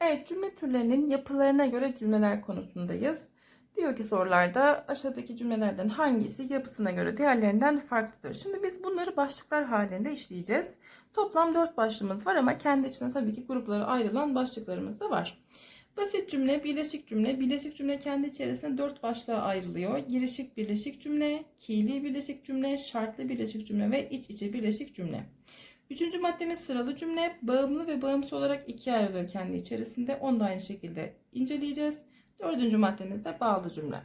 Evet cümle türlerinin yapılarına göre cümleler konusundayız. Diyor ki sorularda aşağıdaki cümlelerden hangisi yapısına göre diğerlerinden farklıdır? Şimdi biz bunları başlıklar halinde işleyeceğiz. Toplam 4 başlığımız var ama kendi içinde tabii ki gruplara ayrılan başlıklarımız da var. Basit cümle, birleşik cümle. Birleşik cümle kendi içerisinde 4 başlığa ayrılıyor. Girişik birleşik cümle, kiili birleşik cümle, şartlı birleşik cümle ve iç içe birleşik cümle. Üçüncü maddemiz sıralı cümle. Bağımlı ve bağımsız olarak ikiye ayrılıyor kendi içerisinde. Onu da aynı şekilde inceleyeceğiz. Dördüncü maddemiz de bağlı cümle.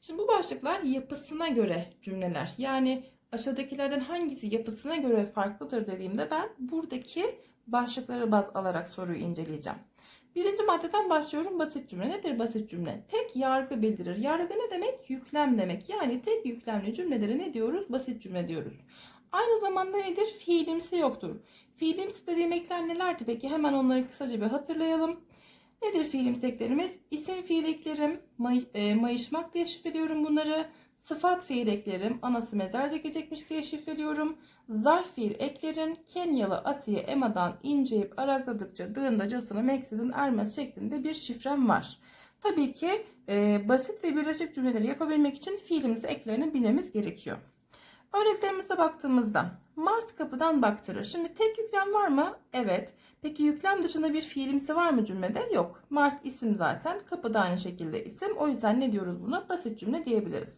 Şimdi bu başlıklar yapısına göre cümleler. Yani aşağıdakilerden hangisi yapısına göre farklıdır dediğimde ben buradaki başlıkları baz alarak soruyu inceleyeceğim. Birinci maddeden başlıyorum. Basit cümle. Nedir basit cümle? Tek yargı bildirir. Yargı ne demek? Yüklem demek. Yani tek yüklemli cümlelere ne diyoruz? Basit cümle diyoruz. Aynı zamanda nedir? Fiilimsi yoktur. Fiilimsi dediğim ekler nelerdi peki? Hemen onları kısaca bir hatırlayalım. Nedir fiilimsi eklerimiz? İsim fiil eklerim, may, e, mayışmak diye şifreliyorum bunları. Sıfat fiil eklerim, anası mezarda gecikmiş diye şifreliyorum. Zarf fiil eklerim, Kenyalı Asiye Ema'dan inceyip arakladıkça dığındacasına meksidin ermez şeklinde bir şifrem var. Tabii ki e, basit ve birleşik cümleleri yapabilmek için fiilimizi eklerini bilmemiz gerekiyor. Örneklerimize baktığımızda Mart kapıdan baktırır. Şimdi tek yüklem var mı? Evet. Peki yüklem dışında bir fiilimsi var mı cümlede? Yok. Mart isim zaten. Kapı da aynı şekilde isim. O yüzden ne diyoruz buna? Basit cümle diyebiliriz.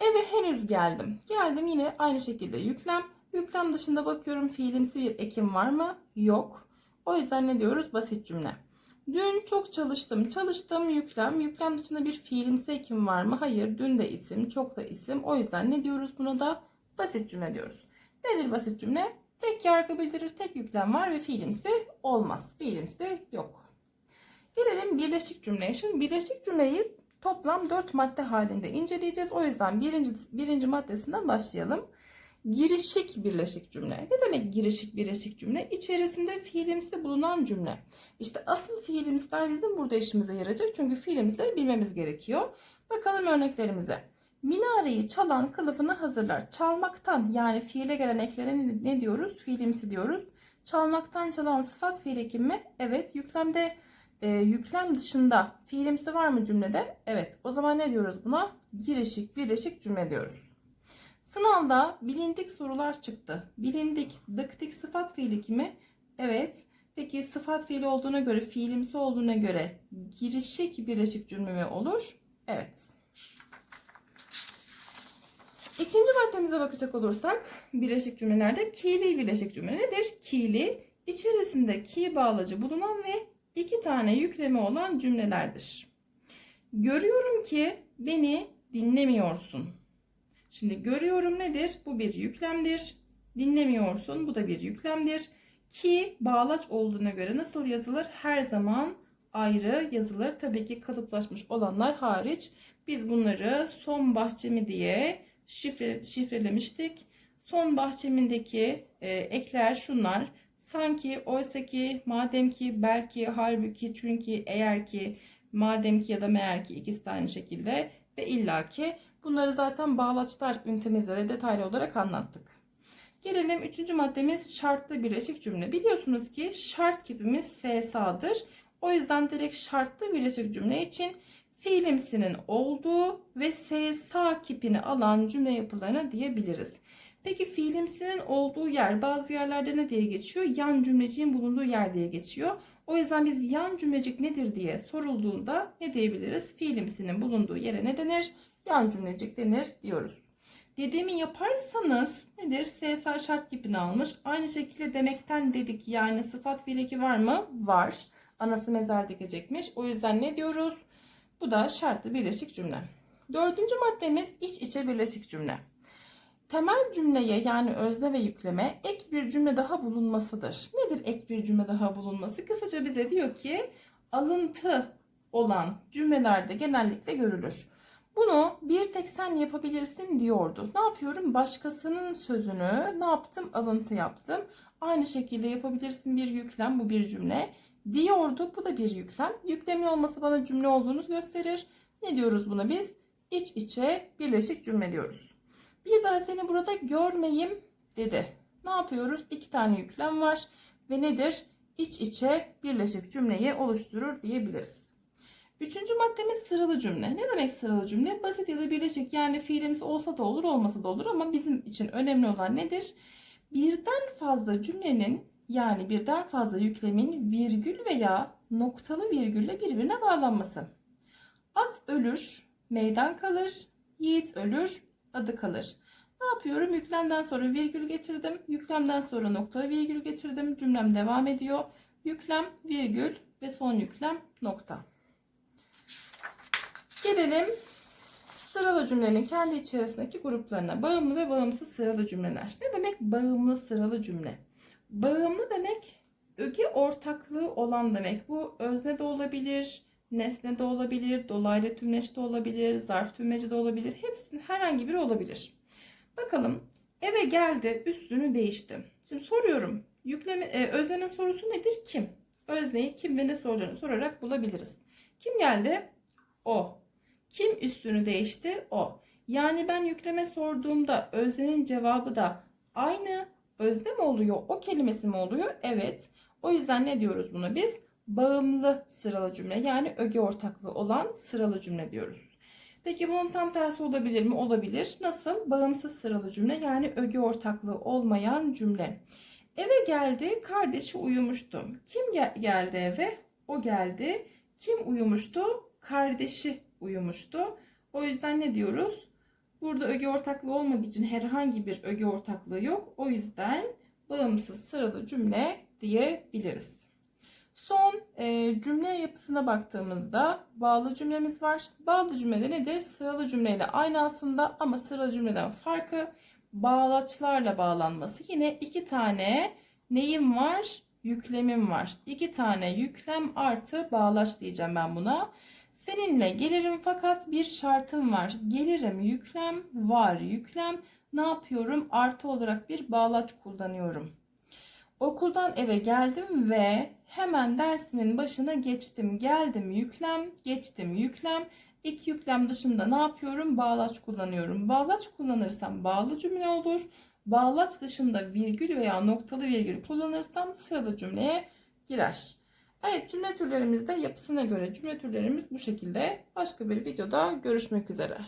Eve henüz geldim. Geldim yine aynı şekilde yüklem. Yüklem dışında bakıyorum fiilimsi bir ekim var mı? Yok. O yüzden ne diyoruz? Basit cümle. Dün çok çalıştım. Çalıştım yüklem. Yüklem dışında bir fiilimsi ekim var mı? Hayır. Dün de isim, çok da isim. O yüzden ne diyoruz buna da? Basit cümle diyoruz. Nedir basit cümle? Tek yargı bildirir, tek yüklem var ve fiilimsi olmaz. Fiilimsi yok. Gelelim birleşik cümleye. Şimdi birleşik cümleyi toplam 4 madde halinde inceleyeceğiz. O yüzden birinci, birinci maddesinden başlayalım. Girişik birleşik cümle. Ne demek girişik birleşik cümle? İçerisinde fiilimsi bulunan cümle. İşte asıl fiilimsler bizim burada işimize yarayacak. Çünkü fiilimsleri bilmemiz gerekiyor. Bakalım örneklerimize. Minareyi çalan kılıfını hazırlar. Çalmaktan yani fiile gelen eklere ne diyoruz? Fiilimsi diyoruz. Çalmaktan çalan sıfat fiil eki mi? Evet. Yüklemde e, yüklem dışında fiilimsi var mı cümlede? Evet. O zaman ne diyoruz buna? Girişik birleşik cümle diyoruz. Sınavda bilindik sorular çıktı. Bilindik, dıktik sıfat fiili kimi? Evet. Peki sıfat fiili olduğuna göre, fiilimsi olduğuna göre girişik birleşik cümle mi olur? Evet. İkinci maddemize bakacak olursak birleşik cümlelerde ki'li birleşik cümle nedir? Ki'li içerisinde ki bağlacı bulunan ve iki tane yüklemi olan cümlelerdir. Görüyorum ki beni dinlemiyorsun. Şimdi görüyorum nedir? Bu bir yüklemdir. Dinlemiyorsun. Bu da bir yüklemdir. Ki bağlaç olduğuna göre nasıl yazılır? Her zaman ayrı yazılır. Tabii ki kalıplaşmış olanlar hariç. Biz bunları son bahçemi diye şifre, şifrelemiştik. Son bahçemindeki e, ekler şunlar. Sanki, oysa ki, madem ki, belki, halbuki, çünkü, eğer ki, madem ki ya da meğer ki ikisi de aynı şekilde ve illaki bunları zaten bağlaçlar ünitemizde de detaylı olarak anlattık. Gelelim üçüncü maddemiz şartlı birleşik cümle. Biliyorsunuz ki şart kipimiz SSA'dır. O yüzden direkt şartlı birleşik cümle için fiilimsinin olduğu ve SSA kipini alan cümle yapılarına diyebiliriz. Peki fiilimsinin olduğu yer bazı yerlerde ne diye geçiyor? Yan cümleciğin bulunduğu yer diye geçiyor. O yüzden biz yan cümlecik nedir diye sorulduğunda ne diyebiliriz? Fiilimsinin bulunduğu yere ne denir? Yan cümlecik denir diyoruz. Dediğimi yaparsanız nedir? SSA şart kipini almış. Aynı şekilde demekten dedik yani sıfat fiileki var mı? Var. Anası mezar dikecekmiş. O yüzden ne diyoruz? Bu da şartlı birleşik cümle. Dördüncü maddemiz iç içe birleşik cümle. Temel cümleye yani özne ve yükleme ek bir cümle daha bulunmasıdır. Nedir ek bir cümle daha bulunması? Kısaca bize diyor ki alıntı olan cümlelerde genellikle görülür. Bunu bir tek sen yapabilirsin diyordu. Ne yapıyorum? Başkasının sözünü ne yaptım? Alıntı yaptım. Aynı şekilde yapabilirsin bir yüklem bu bir cümle. Diyordu bu da bir yüklem. Yüklemin olması bana cümle olduğunu gösterir. Ne diyoruz buna biz? İç içe birleşik cümle diyoruz. Bir daha seni burada görmeyeyim dedi. Ne yapıyoruz? İki tane yüklem var ve nedir? iç içe birleşik cümleyi oluşturur diyebiliriz. Üçüncü maddemiz sıralı cümle. Ne demek sıralı cümle? Basit ya da birleşik yani fiilimiz olsa da olur olmasa da olur ama bizim için önemli olan nedir? Birden fazla cümlenin yani birden fazla yüklemin virgül veya noktalı virgülle birbirine bağlanması. At ölür, meydan kalır, yiğit ölür, adı kalır. Ne yapıyorum? Yüklemden sonra virgül getirdim. Yüklemden sonra noktalı virgül getirdim. Cümlem devam ediyor. Yüklem, virgül ve son yüklem nokta. Gelelim sıralı cümlenin kendi içerisindeki gruplarına. Bağımlı ve bağımsız sıralı cümleler. Ne demek bağımlı sıralı cümle? Bağımlı demek öge ortaklığı olan demek. Bu özne de olabilir, nesne de olabilir, dolaylı tümleç de olabilir, zarf tümleci de olabilir. Hepsinin herhangi biri olabilir. Bakalım eve geldi, üstünü değişti. Şimdi soruyorum. Yükleme, e, öznenin sorusu nedir? Kim? Özneyi kim ve ne soracağını sorarak bulabiliriz. Kim geldi? O. Kim üstünü değişti? O. Yani ben yükleme sorduğumda öznenin cevabı da aynı özne mi oluyor? O kelimesi mi oluyor? Evet. O yüzden ne diyoruz buna biz? Bağımlı sıralı cümle yani öge ortaklığı olan sıralı cümle diyoruz. Peki bunun tam tersi olabilir mi? Olabilir. Nasıl? Bağımsız sıralı cümle yani öge ortaklığı olmayan cümle. Eve geldi, kardeşi uyumuştu. Kim gel- geldi eve? O geldi. Kim uyumuştu? Kardeşi uyumuştu. O yüzden ne diyoruz? Burada öge ortaklığı olmadığı için herhangi bir öge ortaklığı yok. O yüzden bağımsız sıralı cümle diyebiliriz. Son e, cümle yapısına baktığımızda bağlı cümlemiz var. Bağlı cümlede nedir? Sıralı cümleyle aynı aslında ama sıralı cümleden farkı bağlaçlarla bağlanması. Yine iki tane neyim var? Yüklemim var. İki tane yüklem artı bağlaç diyeceğim ben buna. Seninle gelirim fakat bir şartım var. Gelirim yüklem var yüklem. Ne yapıyorum? Artı olarak bir bağlaç kullanıyorum. Okuldan eve geldim ve hemen dersimin başına geçtim. Geldim yüklem, geçtim yüklem. İlk yüklem dışında ne yapıyorum? Bağlaç kullanıyorum. Bağlaç kullanırsam bağlı cümle olur. Bağlaç dışında virgül veya noktalı virgül kullanırsam sıralı cümleye girer. Evet cümle türlerimizde yapısına göre cümle türlerimiz bu şekilde. Başka bir videoda görüşmek üzere.